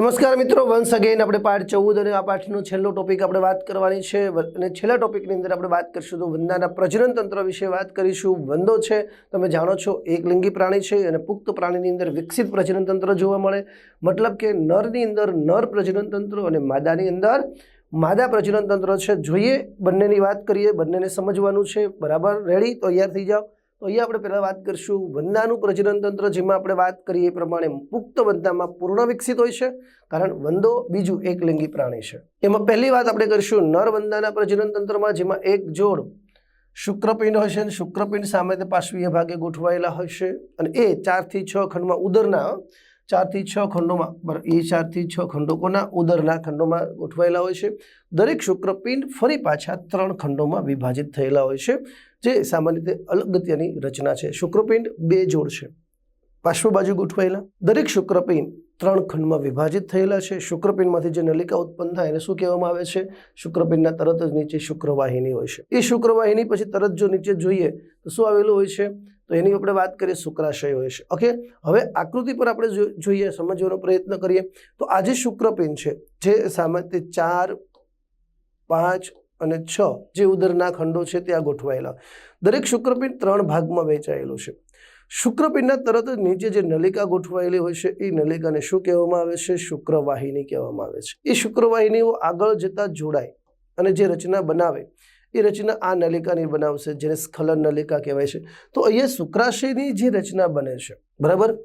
નમસ્કાર મિત્રો once again આપણે પાઠ ચૌદ અને આ પાઠનો છેલ્લો ટોપિક આપણે વાત કરવાની છે. અને છેલ્લા ટોપિકની અંદર આપણે વાત કરીશું તો વંદાના પ્રજનન તંત્ર વિશે વાત કરીશું. વંદો છે, તમે જાણો છો, એક લિંગી પ્રાણી છે અને પુખ્ત પ્રાણીની અંદર વિકસિત પ્રજનન તંત્ર જોવા મળે. મતલબ કે નરની અંદર નર પ્રજનન તંત્ર અને માદાની અંદર માદા પ્રજનન તંત્ર છે. જોઈએ, બંનેની વાત કરીએ, બંનેને સમજવાનું છે. બરાબર? રેડી તૈયાર થઈ જાઓ. તો અહીંયા આપણે પહેલાં વાત કરીશું વંદાનું પ્રજનન તંત્ર, જેમાં આપણે વાત કરીએ એ પ્રમાણે પુખ્ત વંદામાં પૂર્ણ વિકસિત હોય છે, કારણ વંદો બીજું એક લિંગી પ્રાણી છે. એમાં પહેલી વાત આપણે કરીશું નર વંદાના પ્રજનન તંત્રમાં, જેમાં એક જોડ શુક્રપિંડ હશે અને શુક્રપિંડ સામે તે પાશ્વીય ભાગે ગોઠવાયેલા હશે અને એ ચારથી છ ખંડમાં ઉદરના, ચારથી છ ખંડોમાં, બરાબર, એ ચારથી છ ખંડો કોના? ઉદરના ખંડોમાં ગોઠવાયેલા હોય છે. દરેક શુક્રપિંડ ફરી પાછા ત્રણ ખંડોમાં વિભાજિત થયેલા હોય છે. જે સામાન્ય રીતે અલગત્યની રચના છે. શુક્રપિંડ બે જોડ છે. પાર્શ્વ બાજુ ગોઠવાયેલા. દરેક શુક્રપિંડ ત્રણ ખંડમાં વિભાજિત થયેલા છે. શુક્રપિંડમાંથી જે નલિકા ઉત્પન્ન થાય એને શું કહેવામાં આવે છે? શુક્રપિંડના તરત જ નીચે શુક્રવાહિની હોય છે. એ શુક્રવાહિની પછી તરત જો નીચે જોઈએ તો શું આવેલું હોય છે? તો એની આપણે વાત કરીએ શુક્રાશય હોય છે. ઓકે? હવે આકૃતિ પર આપણે જોઈએ, સમજવાનો પ્રયત્ન કરીએ. તો આ જે શુક્રપિંડ છે, જે સામાન્ય ચાર, પાંચ અને છ જે ઉદરના ખંડો છે ત્યાં ગોઠવાયેલા. દરેક શુક્રપિંડ ત્રણ ભાગમાં વહેંચાયેલું છે. શુક્રપિંડના તરત જ નીચે જે નલિકા ગોઠવાયેલી હોય છે, એ નલિકાને શું કહેવામાં આવે છે? શુક્રવાહિની કહેવામાં આવે છે. એ શુક્રવાહિનીઓ આગળ જતા જોડાય અને જે રચના બનાવે, એ રચના આ નલિકાની બનાવશે, જેને સ્ખલન નલિકા કહેવાય છે. તો અહીંયા શુક્રાશયની જે રચના બને છે, બરાબર?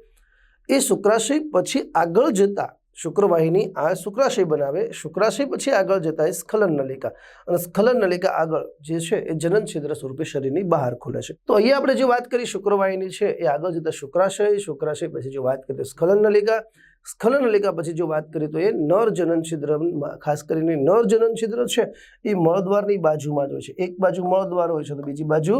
એ શુક્રાશય પછી આગળ જતા શુક્રવાહિની આ શુક્રાશય બનાવે, શુક્રાશય પછી આગળ જતા એ સ્ખલન નલિકા. અને સ્ખલન નલિકા આગળ જે છે એ જનન છિદ્ર સ્વરૂપે શરીરની બહાર ખુલે છે. તો અહીંયા આપણે જે વાત કરી શુક્રવાહિની છે એ આગળ જતા શુક્રાશય શુક્રાશય પછી જો વાત કરીએ સ્ખલન નલિકા સ્ખલન નલિકા પછી જો વાત કરીએ તો એ નર જનન ખાસ કરીને નર જનન છિદ્ર છે, એ મળદ્વારની બાજુમાં જ હોય છે. એક બાજુ મળદ્વાર હોય છે તો બીજી બાજુ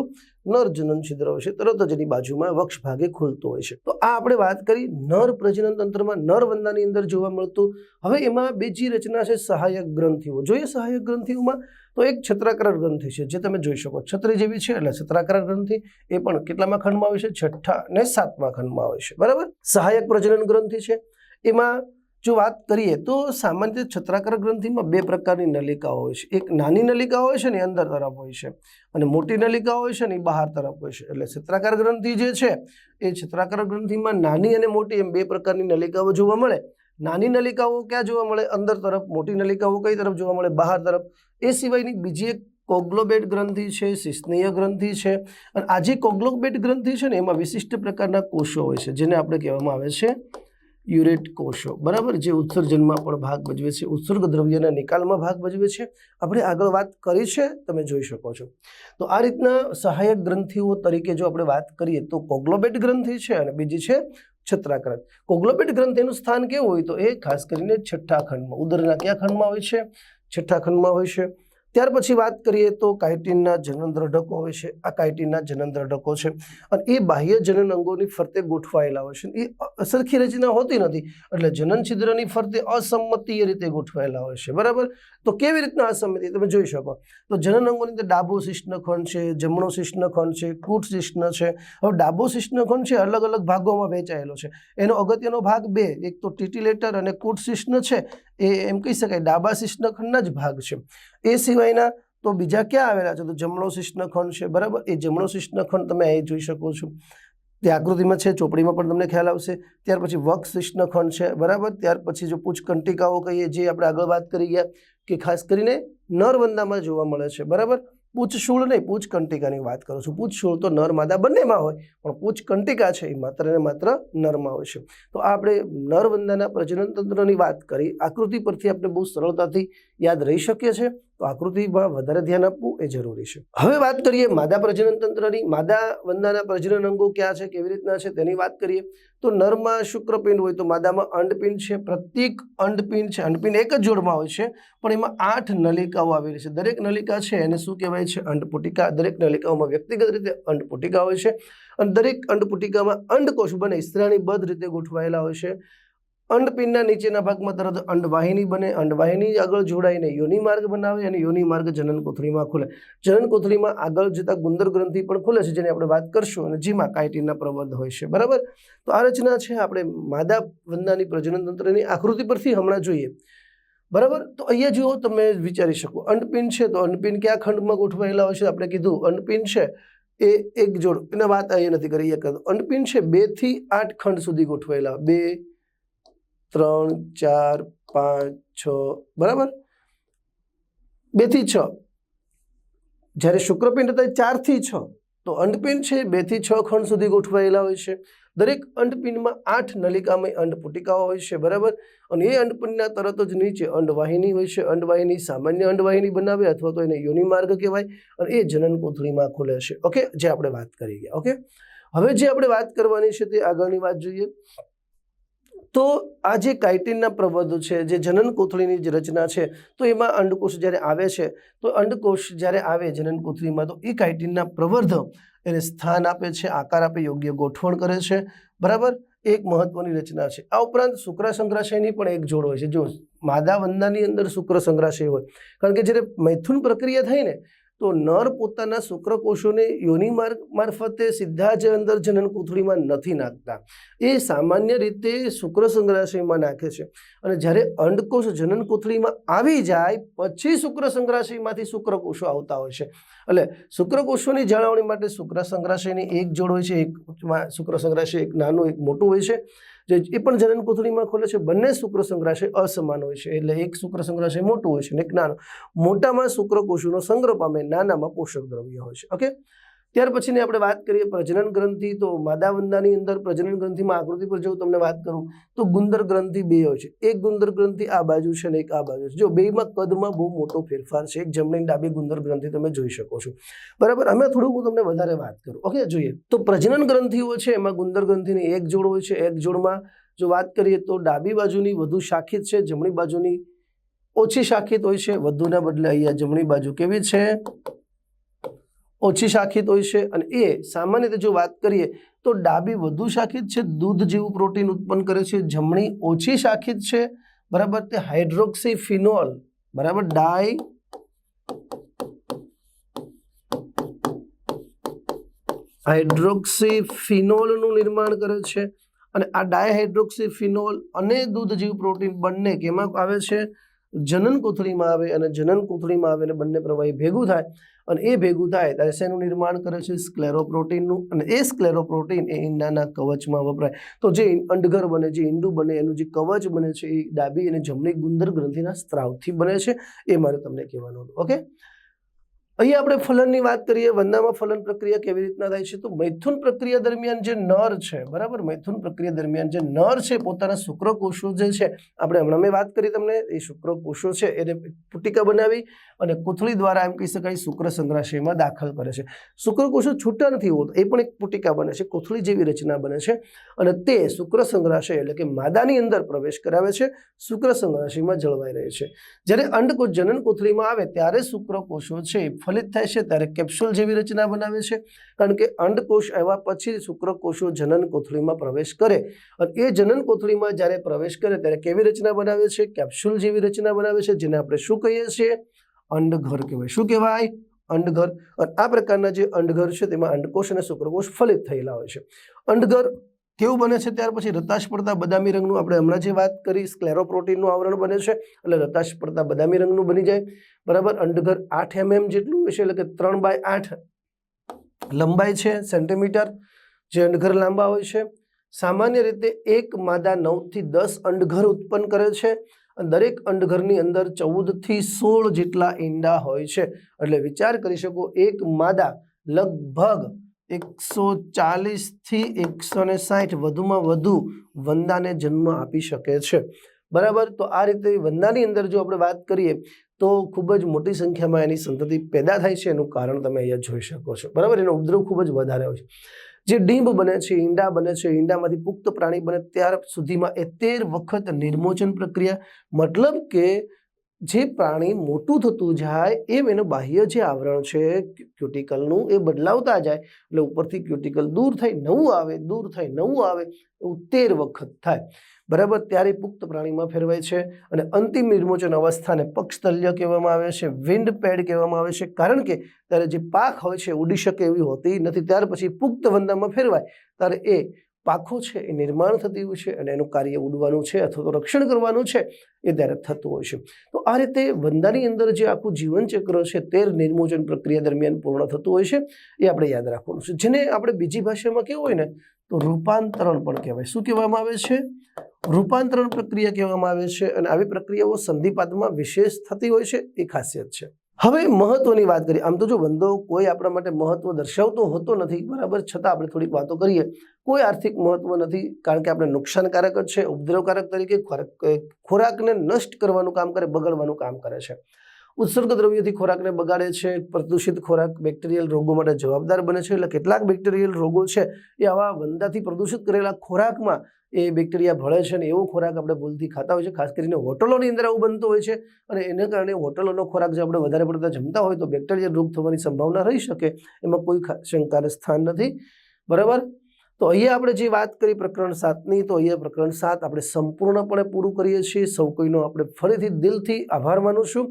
નર જનન છિદ્ર હોય છે. તરત જ એની બાજુમાં વક્ષ ભાગે ખુલતો હોય છે. તો આ આપણે વાત કરી નર પ્રજનન તંત્રમાં નર વંદાની અંદર જોવા મળતું. હવે એમાં બીજી રચના છે સહાયક ગ્રંથિઓ. જોઈએ સહાયક ગ્રંથિઓમાં તો એક છત્રાકાર ગ્રંથિ છે, જે તમે જોઈ શકો. છત્રી જેવી છે, એટલે છત્રાકાર ગ્રંથિ. એ પણ કેટલામાં ખંડમાં આવે છે? છઠ્ઠા અને સાતમા ખંડમાં આવે છે. બરાબર? સહાયક પ્રજનન ગ્રંથિ છે. એમાં જો વાત કરીએ તો સામાન્ય રીતે છત્રાકાર ગ્રંથિમાં બે પ્રકારની નલિકાઓ હોય છે. એક નાની નલિકા હોય છે ને અંદર તરફ હોય છે. અને મોટી નલિકા હોય છે ને એ બહાર તરફ હોય છે. એટલે છત્રાકાર ગ્રંથિ જે છે એ છત્રાકાર ગ્રંથિમાં નાની અને મોટી એમ બે પ્રકારની નલિકાઓ જોવા મળે. નાની નલિકાઓ ક્યાં જોવા મળે? અંદર તરફ, મોટી નલિકાઓ કઈ તરફ જોવા મળે? બહાર તરફ. એ સિવાયની બીજી એક કોગ્લોબેટ ગ્રંથિ છે શિસ્નીય ગ્રંથિ છે. અને આ જે કોગ્લોબેટ ગ્રંથિ છે ને એમાં વિશિષ્ટ પ્રકારના કોષો હોય છે, જેને આપણે કહેવામાં આવે છે યુરેટ કોષો. બરાબર? જે ઉત્સર્જનમાં પણ ભાગ ભજવે છે. ઉત્સર્ગ દ્રવ્યના નિકાલમાં ભાગ ભજવે છે. આપણે આગળ વાત કરી છે. તમે જોઈ શકો છો. તો આ રીતના સહાયક ગ્રંથિઓ તરીકે જો આપણે વાત કરીએ તો કોગ્લોબેટ ગ્રંથિ છે અને બીજી છે છત્રાકરણ. કોગ્લોબેટ ગ્રંથિનું સ્થાન કેવું હોય તો એ ખાસ કરીને છઠ્ઠા ખંડમાં. ઉદરના કયા ખંડમાં હોય છે? છઠ્ઠા ખંડમાં હોય છે. ત્યાર પછી વાત કરીએ તો કાઇટિનના જનનદ્રઢકો હોય છે. આ કાઇટિનના જનનદ્રઢકો છે. અને એ બાહ્ય જનન અંગોની ફરતે ગોઠવાયેલા હોય છે. એ સરખી રચના હોતી નથી. એટલે જનન છિદ્રની ફરતે અસંમતીય રીતે ગોઠવાયેલા હોય છે. બરાબર? તો કેવી રીતના અસંમતિ? તમે જોઈ શકો. તો જનન અંગોની અંદર ડાબો શિષ્ણખંડ છે, જમણો શિષ્ણખંડ છે, કૂટ શિષ્ણ છે. હવે ડાબો શિષ્ણખંડ છે, અલગ અલગ ભાગોમાં વહેંચાયેલો છે. એનો અગત્યનો ભાગ બે. એક તો ટીટીલેટર અને કૂટ શિષ્ણ છે. એ એમ કહી શકાય, ડાબા શિષ્ણખંડના જ ભાગ છે. એ સિવાયના તો બીજા ક્યાં આવેલા છે? તો જમણો શિષ્ણખંડ છે, બરાબર? એ જમણો શિષ્ણખંડ તમે અહીં જોઈ શકો છો. તે આકૃતિમાં છે, ચોપડીમાં પણ તમને ખ્યાલ આવશે. ત્યાર પછી વક્ષ શિષ્ણખંડ છે, બરાબર? ત્યાર પછી જો પૂછ કંટિકાઓ કહીએ, જે આપણે આગળ વાત કરી ગયા, કે ખાસ કરીને નરવંદામાં જોવા મળે છે, બરાબર? પૂછ શૂળ નહીં પૂછકંટિકાની વાત કરું છું. પૂછશૂળ તો નર માદા બંનેમાં હોય, પણ પૂછ કંટિકા છે એ માત્ર ને માત્ર નરમાં હોય છે. તો આપણે નરવંદાના પ્રજનન તંત્રની વાત કરી. આકૃતિ પરથી આપણે બહુ સરળતાથી યાદ રહી શકીએ છે તો આકૃતિમાં વધારે ધ્યાન આપવું એ જરૂરી છે. હવે વાત કરીએ માદા પ્રજનન તંત્રની. માદા વંદાના પ્રજનન અંગો ક્યાં છે, કેવી રીતના છે તેની વાત કરીએ. તો નરમાં શુક્રપિંડ હોય તો માદામાં અંડપિંડ છે પ્રત્યેક અંડપિંડ છે. અંડપિંડ એક જ જોડમાં હોય છે, પણ એમાં આઠ નલિકાઓ આવેલી છે. દરેક નલિકા છે, એને શું કહેવાય છે? અંડપુટિકા. દરેક નલિકાઓમાં વ્યક્તિગત રીતે અંડપુટિકા હોય છે અને દરેક અંડપુટિકામાં અંડકોષ બને સ્ત્રાણીબદ્ધ રીતે ગોઠવાયેલા હોય છે. અંડપિંડના નીચેના ભાગમાં તરત અંડવાહિની બને. અંડવાહિની આગળ જોડાઈને યોની માર્ગ બનાવે અને યોનિ માર્ગ જનન કોથળીમાં ખુલે. જનન કોથળીમાં આગળ જતા ગુંદર ગ્રંથિ પણ ખુલે છે, જેની આપણે વાત કરશું અને જેમાં કાઇટિનના પ્રબંધ હોય છે. બરાબર? તો આ રચના છે આપણે માદા વંદાની પ્રજનન તંત્રની આકૃતિ પરથી હમણાં જોઈએ. બરાબર? તો અહીંયા જુઓ, તમે વિચારી શકો. અંડપિંડ છે તો અંડપિંડ કયા ખંડમાં ગોઠવાયેલા હોય છે? આપણે કીધું અંડપિંડ છે એ એક જોડ. એને વાત અહીંયા નથી કરી એક અંડપિંડ છે બેથી આઠ ખંડ સુધી ગોઠવાયેલા. બે ત્રણ, ચાર, પાંચ, છ, બરાબર? બેથી છ. જ્યારે શુક્રપિંડ હતા ચારથી છ. તો અંડપિંડ છે બેથી છ ખંડ સુધી ગોઠવાયેલા હોય છે. દરેક અંડપિંડમાં આઠ નલિકામય અંડપુટિકાઓ હોય છે, બરાબર? અને એ અંડપિંડના તરત જ નીચે અંડવાહિની હોય છે. અંડવાહિની સામાન્ય અંડવાહિની બનાવે અથવા તો એને યોનિ માર્ગ કહેવાય અને એ જનન કોથળીમાં ખુલે છે. ઓકે? જે આપણે વાત કરી ગયા. ઓકે? હવે જે આપણે વાત કરવાની છે તે આગળની વાત જોઈએ. તો આ જે કાઇટિનના પ્રબંધો છે, જે જનન કોથળીની જે રચના છે, તો એમાં અંડકોષ જ્યારે આવે છે, તો અંડકોષ જ્યારે આવે જનન કોથળીમાં, તો એ કાઇટિનના પ્રવર્ધ એને સ્થાન આપે છે, આકાર આપે, યોગ્ય ગોઠવણ કરે છે. બરાબર? એક મહત્વની રચના છે. આ ઉપરાંત શુક્ર સંગ્રહાશયની પણ એક જોડ હોય છે. જો માદા વંદાની અંદર શુક્ર સંગ્રહાશય હોય, કારણ કે જ્યારે મૈથુન પ્રક્રિયા થઈને તો નર પોતાના શુક્રકોષોને યોનિ માર્ગ મારફતે સીધા જ અંદર જનન કોથળીમાં નથી નાખતા. એ સામાન્ય રીતે શુક્ર સંગ્રહાશયમાં નાખે છે. અને જ્યારે અંડકોષ જનન કોથળીમાં આવી જાય, પછી શુક્ર સંગ્રહાશયમાંથી શુક્રકોષો આવતા હોય છે. એટલે શુક્રકોષોની જાળવણી માટે શુક્ર સંગ્રહાશયની એક જોડ હોય છે, એક શુક્ર સંગ્રહાશય એક નાનું, એક મોટું હોય છે. જે એ પણ જનન કોથળીમાં ખોલે છે. બંને શુક્ર સંગ્રહાશય અસમાન હોય છે. એટલે એક શુક્ર સંગ્રહાશય મોટું હોય છે અને એક નાનો. મોટામાં શુક્રકોષોનો સંગ્રહ પામે નાનામાં પોષક દ્રવ્ય હોય છે. ઓકે ત્યાર પછીની આપણે વાત કરીએ પ્રજનન ગ્રંથિ, તો માદાવંદાની અંદર પ્રજનન ગ્રંથિમાં આકૃતિ પર જો તમને વાત કરું, તો ગુંદર ગ્રંથિ બે હોય છે. એક ગુંદર ગ્રંથિ આ બાજુ છે અને એક આ બાજુ છે. જો બેમાં કદમાં બહુ મોટો ફેરફાર છે, એક જમણી ડાબી ગુંદર ગ્રંથિ તમે જોઈ શકો છો. બરાબર અમે થોડુંક હું તમને વધારે વાત કરું. ઓકે, જોઈએ. તો પ્રજનન ગ્રંથિઓ છે, એમાં ગુંદર ગ્રંથિની એક જોડ હોય છે. એક જોડમાં જો વાત કરીએ તો ડાબી બાજુની વધુ શાખિત છે, જમણી બાજુની ઓછી શાખિત હોય છે. વધુના બદલે અહીંયા જમણી બાજુ કેવી છે? ઓછી શાખિત હોય છે અને એ સામાન્ય રીતે જો વાત કરીએ તો ડાબી વધુ શાખિત છે, દૂધ જેવું પ્રોટીન ઉત્પન્ન કરે છે, જમણી ઓછી શાખિત છે, બરાબર? તે હાઇડ્રોક્સી ફિનોલ બરાબર? ડાય હાઇડ્રોક્સી ફિનોલનું નિર્માણ કરે છે અને આ ડાયહાઇડ્રોક્સી ફિનોલ અને દૂધ જેવું પ્રોટીન બંને કેમાં આવે છે? જનન કોથળીમાં આવે અને જનન કોથળીમાં આવે અને બંને પ્રવાહી ભેગું થાય અને એ ભેગું થાય ત્યારે શેનું નિર્માણ કરે છે? સ્ક્લેરોપ્રોટીનનું અને એ સ્ક્લેરોપ્રોટીન એ ઈંડાના કવચમાં વપરાય. તો જે અંડઘર બને, જે ઈંડું બને, એનું જે કવચ બને છે, એ ડાબી અને જમણી ગુંદર ગ્રંથિના સ્ત્રાવથી બને છે. એ મારે તમને કહેવાનું હતું. ઓકે? અહીંયા આપણે ફલનની વાત કરીએ વંદામાં ફલન પ્રક્રિયા કેવી રીતના થાય છે? તો મૈથુન પ્રક્રિયા દરમિયાન જે નર છે, બરાબર? મૈથુન પ્રક્રિયા દરમિયાન જે નર છે, પોતાના શુક્રકોષો જે છે, આપણે હમણાં મેં વાત કરી તમને, એ શુક્રકોષો છે, એને પુટિકા બનાવી અને કોથળી દ્વારા એમ કહી શકાય શુક્ર સંગ્રહાશયમાં દાખલ કરે છે. શુક્રકોષો છૂટા નથી હોતા, એ પણ એક પુટિકા બને છે, કોથળી જેવી રચના બને છે અને તે શુક્ર સંગ્રહાશય એટલે કે માદાની અંદર પ્રવેશ કરાવે છે, શુક્ર સંગ્રહાશયમાં જળવાઈ રહે છે. જ્યારે અંડકોષ જનન કોથળીમાં આવે, ત્યારે શુક્રકોષો છે ફલિત થાય છે ત્યારે કેપ્સ્યુલ જેવી રચના બનાવે છે. કારણ કે અંડકોષ આવ્યા પછી શુક્રકોષો જનન કોથળીમાં પ્રવેશ કરે. અને એ જનન કોથળીમાં જ્યારે પ્રવેશ કરે ત્યારે કેવી રચના બનાવે છે? કેપ્સ્યુલ જેવી રચના બનાવે છે, જેને આપણે શું કહીએ છીએ? અંડઘર કહેવાય. શું કહેવાય? અંડઘર. અને આ પ્રકારના જે અંડઘર છે તેમાં અંડકોષ અને શુક્રકોષ ફલિત થયેલા હોય છે. અંડઘર કેવું બને છે? ત્યાર પછી રતાશ પડતા બદામી રંગનું આપણે હમણાં જે વાત કરી, સ્ક્લેરોપ્રોટીનનું આવરણ બને છે. એટલે રતાશ પડતા બદામી રંગનું બની જાય. બરાબર અંડઘર આઠ એમએમ જેટલું હોય છે એટલે કે ત્રણ બાય આઠ લંબાઈ છે સેન્ટીમીટર જે અંડઘર લાંબા હોય છે. સામાન્ય રીતે એક માદા નવથી દસ અંડઘર ઉત્પન્ન કરે છે અને દરેક અંડઘરની અંદર ચૌદથી સોળ જેટલા ઈંડા હોય છે. એટલે વિચાર કરી શકો, એક માદા લગભગ એકસો ચાલીસથી એકસો ને સાઠ વધુમાં વધુ વંદાને જન્મ આપી શકે છે. બરાબર? તો આ રીતે વંદાની અંદર જો આપણે વાત કરીએ તો ખૂબ જ મોટી સંખ્યામાં એની સંતતિ પેદા થાય છે, એનું કારણ તમે અહીંયા જોઈ શકો છો. બરાબર? એનો ઉપદ્રવ ખૂબ જ વધારે હોય છે. જે ડીંબ બને છે, ઈંડા બને છે, ઈંડામાંથી પુખ્ત પ્રાણી બને, ત્યાર સુધીમાં એ તેર વખત નિર્મોચન પ્રક્રિયા, મતલબ કે જે પ્રાણી મોટું થતું જાય એમ એનું બાહ્ય જે આવરણ છે ક્યુટિકલનું એ બદલાવતા જાય. એટલે ઉપરથી ક્યુટિકલ દૂર થઈ નવું આવે, દૂર થઈ નવું આવે, એવું તેર વખત થાય. બરાબર? ત્યારે પુખ્ત પ્રાણીમાં ફેરવાય છે. અને અંતિમ નિર્મોચન અવસ્થાને પક્ષતલ્ય કહેવામાં આવે છે વિન્ડ પેડ કહેવામાં આવે છે. કારણ કે ત્યારે જે પાક હોય છે ઉડી શકે એવી હોતી નથી. ત્યાર પછી પુખ્ત વંદામાં ફેરવાય. ત્યારે એ પાખો છે, એ નિર્માણ થતી હોય છે અને એનું કાર્ય ઉડવાનું છે અથવા તો રક્ષણ કરવાનું છે, એ ત્યારે થતું હોય છે. તો આ રીતે વંદાની અંદર જે આખું જીવનચક્ર છે, તેર નિર્મોચન પ્રક્રિયા દરમિયાન પૂર્ણ થતું હોય છે, એ આપણે યાદ રાખવાનું છે. જેને આપણે બીજી ભાષામાં કેવું હોય ને, તો રૂપાંતરણ પણ કહેવાય. શું કહેવામાં આવે છે? રૂપાંતરણ પ્રક્રિયા કહેવામાં આવે છે અને આવી પ્રક્રિયાઓ સંધિપાતમાં વિશેષ થતી હોય છે, એ ખાસિયત છે. હવે મહત્વની વાત કરીએ. આમ તો જો વંદો કોઈ આપણા માટે મહત્વ દર્શાવતો હોતો નથી, બરાબર? છતાં આપણે થોડીક વાતો કરીએ. કોઈ આર્થિક મહત્વ નથી, કારણ કે આપણે નુકસાનકારક જ છે, ઉપદ્રવકારક તરીકે ખોરાક ખોરાકને નષ્ટ કરવાનું કામ કરે, બગાડવાનું કામ કરે છે. ઉત્સર્ગ દ્રવ્યથી ખોરાકને બગાડે છે, પ્રદૂષિત ખોરાક બેક્ટેરિયલ રોગો માટે જવાબદાર બને છે, એટલે કેટલાક બેક્ટેરિયલ રોગો છે, એ આવા વંદાથી પ્રદૂષિત કરેલા ખોરાકમાં એ બેક્ટેરિયા ભળે છે અને એવો ખોરાક આપણે ભૂલથી ખાતા હોય છે, ખાસ કરીને હોટલોની અંદર આવું બનતું હોય છે અને એને કારણે હોટલોનો ખોરાક જો આપણે વધારે પડતા જમતા હોય તો બેક્ટેરિયલ રોગ થવાની સંભાવના રહી શકે, એમાં કોઈ શંકાને સ્થાન નથી. બરાબર? તો અહીંયા આપણે જે વાત કરી પ્રકરણ સાતની, તો અહીંયા પ્રકરણ સાત આપણે સંપૂર્ણપણે પૂરું કરીએ છીએ. સૌ કોઈનો આપણે ફરીથી દિલથી આભાર માનું છું.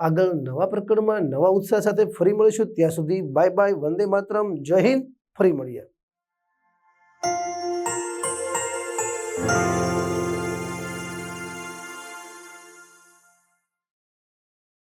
આગળ નવા પ્રકરણમાં નવા ઉત્સાહ સાથે ફરી મળીશું. ત્યાં સુધી બાય બાય વંદે માતરમ. જય હિન્દ. ફરી મળીએ.